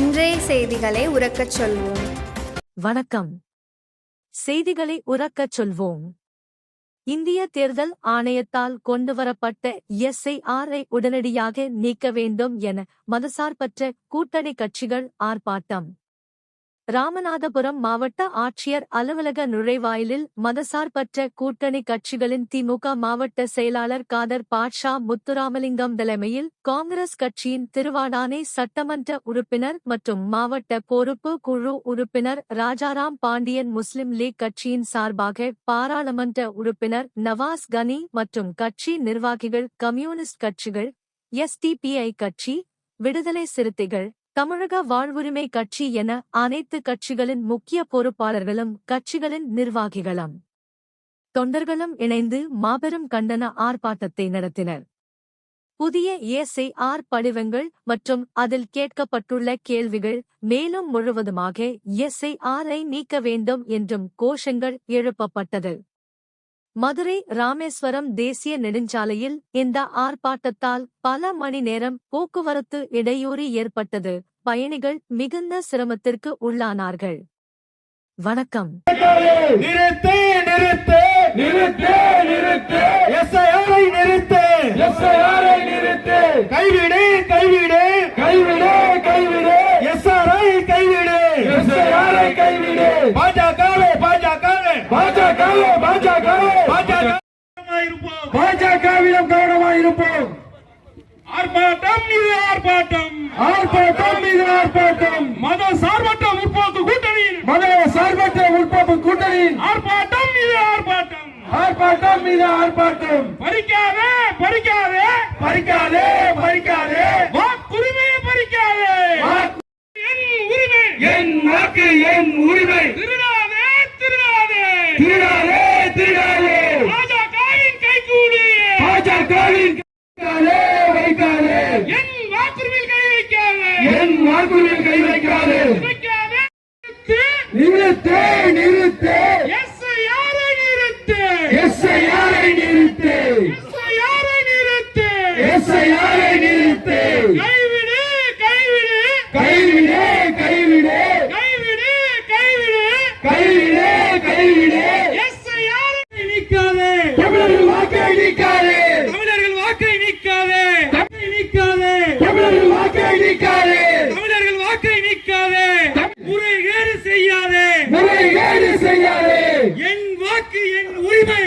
இன்றைய செய்திகளை உறக்கச் சொல்வோம். வணக்கம். செய்திகளை உறக்கச் சொல்வோம். இந்திய தேர்தல் ஆணையத்தால் கொண்டுவரப்பட்ட எஸ்ஐஆரை உடனடியாக நீக்க வேண்டும் என மதசார்பற்ற கூட்டணி கட்சிகள் ஆர்ப்பாட்டம். ராமநாதபுரம் மாவட்ட ஆட்சியர் அலுவலக நுழைவாயிலில் மதசார்பற்ற கூட்டணி கட்சிகளின் திமுக மாவட்ட செயலாளர் காதர் பாட்ஷா முத்துராமலிங்கம் தலைமையில் காங்கிரஸ் கட்சியின் திருவாடானை சட்டமன்ற உறுப்பினர் மற்றும் மாவட்ட பொறுப்பு குழு உறுப்பினர் ராஜாராம் பாண்டியன் முஸ்லிம் லீக் கட்சியின் சார்பாக பாராளுமன்ற உறுப்பினர் நவாஸ் கனி மற்றும் கட்சி நிர்வாகிகள் கம்யூனிஸ்ட் கட்சிகள் எஸ்டிபிஐ கட்சி விடுதலை சிறுத்தைகள் தமிழக வாழ்வுரிமை கட்சி என அனைத்து கட்சிகளின் முக்கிய பொறுப்பாளர்களும் கட்சிகளின் நிர்வாகிகளும் தொண்டர்களும் இணைந்து மாபெரும் கண்டன ஆர்ப்பாட்டத்தை நடத்தினர். புதிய எஸ்ஐஆர் படிவங்கள் மற்றும் அதில் கேட்கப்பட்டுள்ள கேள்விகள் மேலும் முழுவதுமாக எஸ்ஐஆரை நீக்க வேண்டும் என்றும் கோஷங்கள் எழுப்பப்பட்டது. மதுரை ராமேஸ்வரம் தேசிய நெடுஞ்சாலையில் இந்த ஆர்ப்பாட்டத்தால் பல மணி நேரம் போக்குவரத்து இடையூறு ஏற்பட்டது. பயணிகள் மிகுந்த சிரமத்திற்கு உள்ளானார்கள். வணக்கம். நிறுத்து நிறுத்து நிறுத்து நிறுத்து. எஸ்ஐஆரை நிறுத்து. எஸ்ஐஆரை நிறுத்து. கைவிடு கைவிடு. கைவிடு கைவிடு. எஸ்ஆர்ஐ கைவிடு. எஸ்ஐஆரை கைவிடு பாஜகவே பாஜகவே பாஜக பாஜகவிடம் கவனமாக இருப்போம் ஆர்ப்பாட்டம் இது ஆர்ப்பாட்டம். ஆர்ப்பாட்டம் இது ஆர்ப்பாட்டம். மத சார்பற்ற முற்போக்கு கூட்டணியின் மத சார்பற்ற முற்போக்கு கூட்டணியின் ஆர்ப்பாட்டம் இது ஆர்ப்பாட்டம். ஆர்ப்பாட்டம் இது ஆர்ப்பாட்டம். பறிக்காதே பறிக்காதே. பறிக்காதே பறிக்காதே. வைக்காதே வைக்காதே. என் வாக்குரிமையில் கை வைக்காதே என் வாக்குரிமையில் கை வைக்காதே நிறுத்து நிறுத்து. எஸ் யாரை நிறுத்து. எஸ் யாரை நிறுத்து. யாரை நிறுத்து. எஸ் யாரை நிறுத்து. கைவிடு கைவிடு. கைவிடு கைவிடு. கைவிடு கைவிடு. கைவிடு கைவிடு. எஸ் யாரை நிக்காதே தமிழர்கள் வாக்கை நிக்காதே தமிழர்கள் வாக்கை நிக்காதே வாக்கை நிக்காதே தமிழர்கள் வாக்கை நிக்காதே தமிழர்கள் வாக்கை நிக்காதே முறைகேடு செய்யாதே முறைகேடு செய்யாதே என் வாக்கு என் உரிமை